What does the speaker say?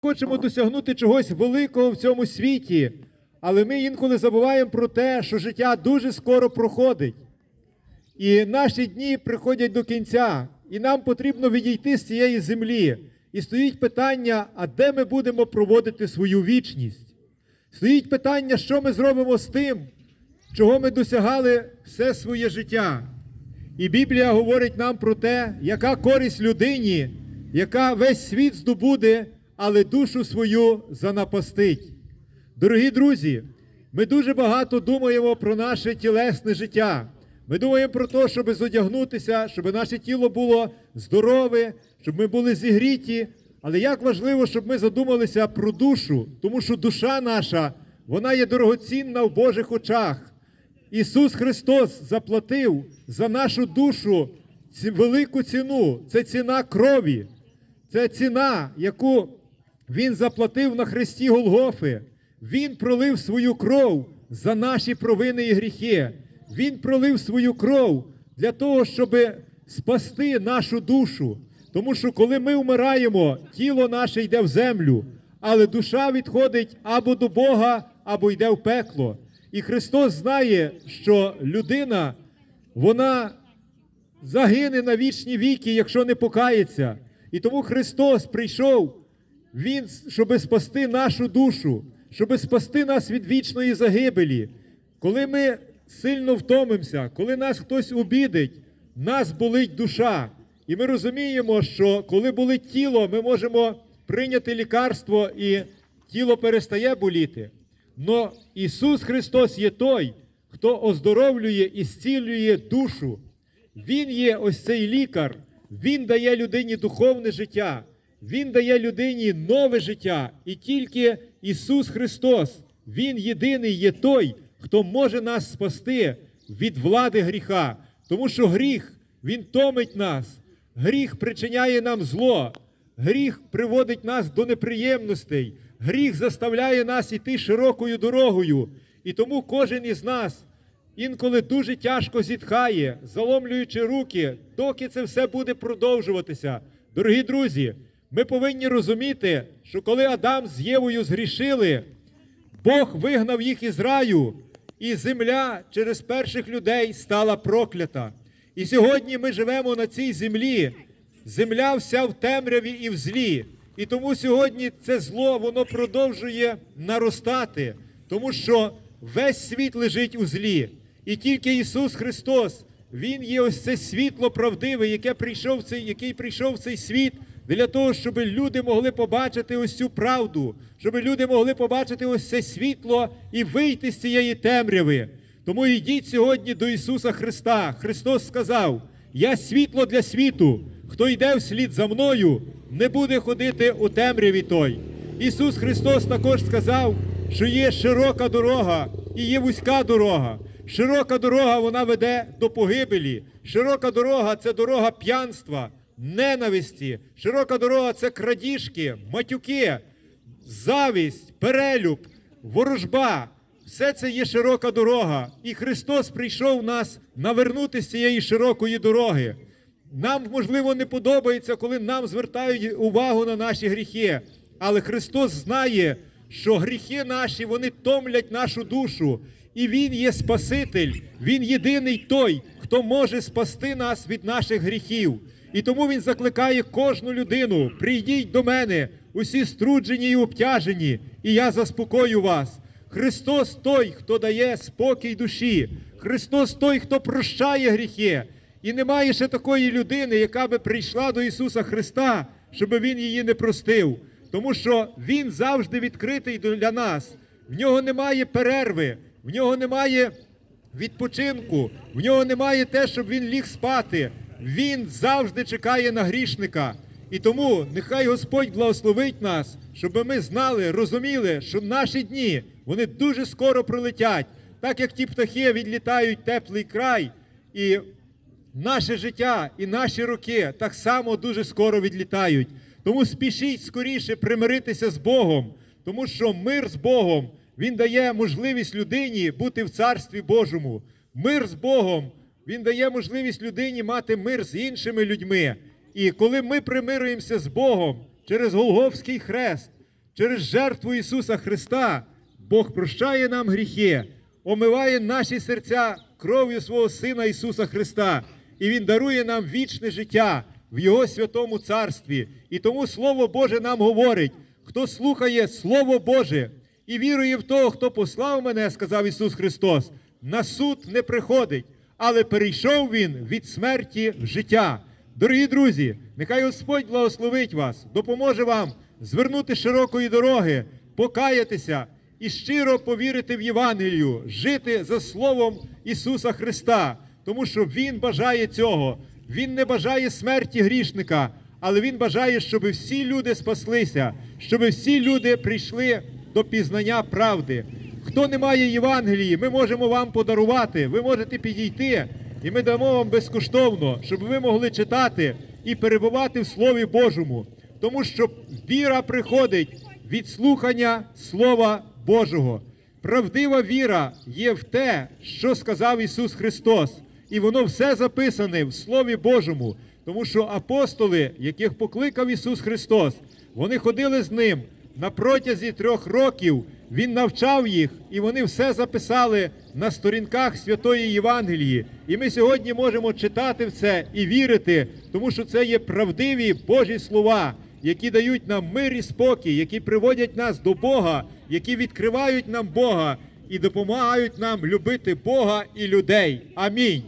хочемо досягнути чогось великого в цьому світі, але ми інколи забуваємо про те, що життя дуже скоро проходить. І наші дні приходять до кінця, і нам потрібно відійти з цієї землі. І стоїть питання, а де ми будемо проводити свою вічність? Стоїть питання, що ми зробимо з тим, чого ми досягали все своє життя. І Біблія говорить нам про те, яка користь людині, яка весь світ здобуде, але душу свою занапастить. Дорогі друзі, ми дуже багато думаємо про наше тілесне життя. Ми думаємо про те, щоб зодягнутися, щоб наше тіло було здорове, щоб ми були зігріті. Але як важливо, щоб ми задумалися про душу, тому що душа наша, вона є дорогоцінна в Божих очах. Ісус Христос заплатив за нашу душу велику ціну. Це ціна крові, це ціна, яку Він заплатив на хресті Голгофи. Він пролив свою кров за наші провини і гріхи. Він пролив свою кров для того, щоб спасти нашу душу. Тому що коли ми вмираємо, тіло наше йде в землю, але душа відходить або до Бога, або йде в пекло. І Христос знає, що людина, вона загине на вічні віки, якщо не покається. І тому Христос прийшов, Він, щоб спасти нашу душу, щоб спасти нас від вічної загибелі. Коли ми сильно втомимося, коли нас хтось обідить, нас болить душа. І ми розуміємо, що коли болить тіло, ми можемо прийняти лікарство і тіло перестає боліти. Но Ісус Христос є той, хто оздоровлює і зцілює душу. Він є ось цей лікар, він дає людині духовне життя, він дає людині нове життя. І тільки Ісус Христос, Він єдиний є той, хто може нас спасти від влади гріха. Тому що гріх, він томить нас, гріх причиняє нам зло, гріх приводить нас до неприємностей, гріх заставляє нас іти широкою дорогою. І тому кожен із нас інколи дуже тяжко зітхає, заломлюючи руки, доки це все буде продовжуватися. Дорогі друзі, ми повинні розуміти, що коли Адам з Євою згрішили, Бог вигнав їх із раю, і земля через перших людей стала проклята. І сьогодні ми живемо на цій землі. Земля вся в темряві і в злі. І тому сьогодні це зло воно продовжує наростати, тому що весь світ лежить у злі. І тільки Ісус Христос, Він є ось це світло правдиве, яке прийшов цей, який прийшов в цей світ для того, щоб люди могли побачити ось цю правду, щоб люди могли побачити ось це світло і вийти з цієї темряви. Тому йдіть сьогодні до Ісуса Христа. Христос сказав: Я світло для світу. Хто йде вслід за мною, не буде ходити у темряві той. Ісус Христос також сказав, що є широка дорога і є вузька дорога. Широка дорога вона веде до погибелі. Широка дорога це дорога п'янства, ненависті. Широка дорога це крадіжки, матюки, завість, перелюб, ворожба. Все це є широка дорога. І Христос прийшов нас навернути з цієї широкої дороги. Нам, можливо, не подобається, коли нам звертають увагу на наші гріхи. Але Христос знає, що гріхи наші вони томлять нашу душу. І Він є Спаситель, Він єдиний той, хто може спасти нас від наших гріхів. І тому Він закликає кожну людину: прийдіть до мене, усі струджені і обтяжені, і я заспокою вас. Христос той, хто дає спокій душі, Христос той, хто прощає гріхи. І немає ще такої людини, яка би прийшла до Ісуса Христа, щоб Він її не простив. Тому що Він завжди відкритий для нас. В нього немає перерви, в нього немає відпочинку, в нього немає те, щоб він ліг спати. Він завжди чекає на грішника. І тому нехай Господь благословить нас, щоб ми знали, розуміли, що наші дні вони дуже скоро пролетять, так як ті птахи відлітають теплий край, і наше життя і наші роки так само дуже скоро відлітають. Тому спішіть скоріше примиритися з Богом, тому що мир з Богом він дає можливість людині бути в царстві Божому. Мир з Богом він дає можливість людині мати мир з іншими людьми. І коли ми примирюємося з Богом через Голговський хрест, через жертву Ісуса Христа Бог прощає нам гріхи, омиває наші серця кров'ю свого Сина Ісуса Христа, і Він дарує нам вічне життя в Його святому царстві. І тому Слово Боже нам говорить: хто слухає Слово Боже і вірує в того, хто послав мене, сказав Ісус Христос, на суд не приходить, але перейшов Він від смерті в життя. Дорогі друзі, нехай Господь благословить вас, допоможе вам звернути широкої дороги, покаятися і щиро повірити в Євангелію, жити за Словом Ісуса Христа, тому що Він бажає цього. Він не бажає смерті грішника, але Він бажає, щоб всі люди спаслися, щоб всі люди прийшли до пізнання правди. Хто не має Євангелії, ми можемо вам подарувати. Ви можете підійти, і ми дамо вам безкоштовно, щоб ви могли читати і перебувати в Слові Божому. Тому що віра приходить від слухання Слова Божого. Правдива віра є в те, що сказав Ісус Христос, і воно все записане в Слові Божому. Тому що апостоли, яких покликав Ісус Христос, вони ходили з ним на протязі трьох років. Він навчав їх, і вони все записали на сторінках Святої Євангелії. І ми сьогодні можемо читати в це і вірити, тому що це є правдиві Божі слова, які дають нам мир і спокій, які приводять нас до Бога, які відкривають нам Бога і допомагають нам любити Бога і людей. Амінь.